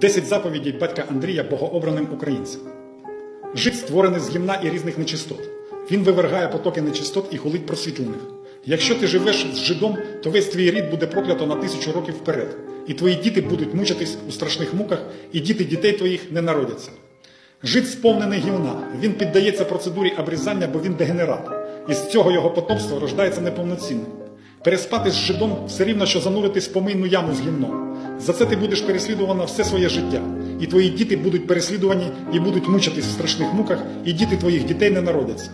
Десять заповідей батька Андрія богообраним українцям. Жид створений з гімна і різних нечистот. Він вивергає потоки нечистот і хулить просвітлених. Якщо ти живеш з жидом, то весь твій рід буде проклято на тисячу років вперед, і твої діти будуть мучитись у страшних муках, і діти дітей твоїх не народяться. Жид сповнений гівна, він піддається процедурі обрізання, бо він дегенерат, і з цього його потомство рождається неповноцінним. Переспати з жидом все рівно, що зануритись в помийну яму з гімном. За це ти будеш переслідувана все своє життя, і твої діти будуть переслідувані і будуть мучитись в страшних муках, і діти твоїх дітей не народяться.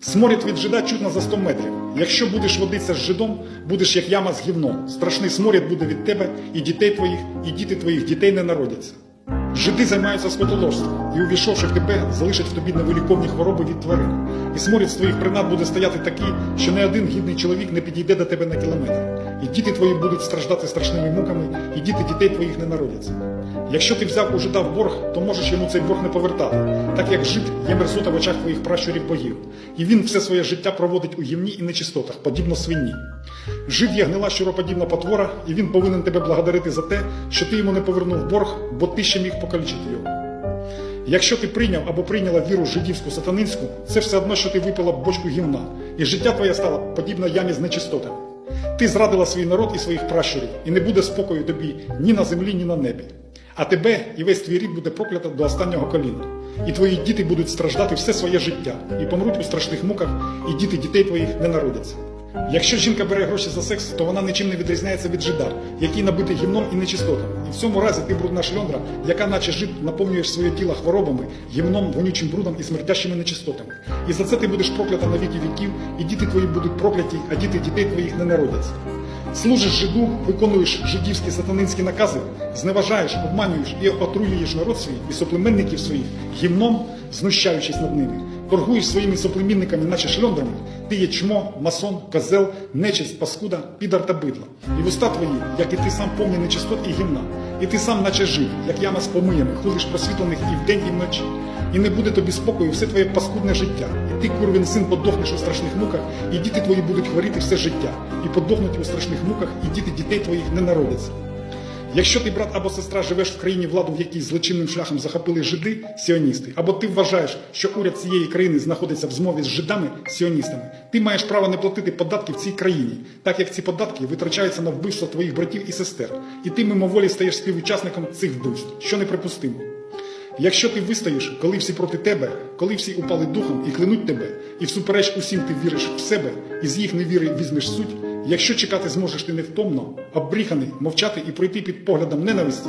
Сморід від жида чутно за 100 метрів. Якщо будеш водитися з жидом, будеш як яма з гівном. Страшний сморід буде від тебе і дітей твоїх, і діти твоїх дітей не народяться. Жиди займаються скотоложством, і увійшовши в тебе, залишать в тобі невиліковні хвороби від тварин. І сморід з твоїх принад буде стояти такий, що не один гідний чоловік не підійде до тебе на кілометр. І діти твої будуть страждати страшними муками, і діти дітей твоїх не народяться. Якщо ти взяв у жида в борг, то можеш йому цей борг не повертати, так як жид є мерзота в очах твоїх пращурів богів, і він все своє життя проводить у гівні і нечистотах, подібно свині. Жид є гнила щуроподібна потвора, і він повинен тебе благодарити за те, що ти йому не повернув борг, бо ти ще міг покалічити його. Якщо ти прийняв або прийняла віру жидівську сатанинську, це все одно, що ти випила бочку гівна, і життя твоє стало подібно ямі з нечистотами. Ти зрадила свій народ і своїх пращурів, і не буде спокою тобі ні на землі, ні на небі. А тебе і весь твій рід буде проклято до останнього коліна. І твої діти будуть страждати все своє життя, і помруть у страшних муках, і діти дітей твоїх не народяться. Якщо жінка бере гроші за секс, то вона нічим не відрізняється від жида, який набитий гімном і нечистотами. І в цьому разі ти брудна шльондра, яка, наче жид, наповнюєш своє тіло хворобами, гімном, вонючим брудом і смертящими нечистотами. І за це ти будеш проклята на віки віків, і діти твої будуть прокляті, а діти дітей твоїх не народяться. Служиш жиду, виконуєш жидівські сатанинські накази, зневажаєш, обманюєш і отруюєш народ свій і соплеменників своїх гімном, знущаючись над ними. Торгуєш своїми соплемінниками, наче шльондрами, ти є чмо, масон, козел, нечисть, паскуда, підар та бидло. І вуста твої, як і ти сам повні нечистот і гімна. І ти сам, наче жив, як яма з помиями, ходиш просвітлених і вдень, і вночі. І не буде тобі спокою все твоє паскудне життя. І ти, курвін син, подохнеш у страшних муках, і діти твої будуть хворіти все життя, і подохнуть у страшних муках, і діти дітей твоїх не народяться. Якщо ти, брат або сестра, живеш в країні владу, в якій злочинним шляхом захопили жиди, сіоністи, або ти вважаєш, що уряд цієї країни знаходиться в змові з жидами, сіоністами, ти маєш право не платити податки в цій країні, так як ці податки витрачаються на вбивство твоїх братів і сестер, і ти мимоволі стаєш співучасником цих вбивств, що неприпустимо. Якщо ти вистоїш, коли всі проти тебе, коли всі упали духом і клянуть тебе, і всупереч усім ти віриш в себе, і з їх невіри візьмеш суть, якщо чекати зможеш ти невтомно, оббріханий, мовчати і пройти під поглядом ненависті,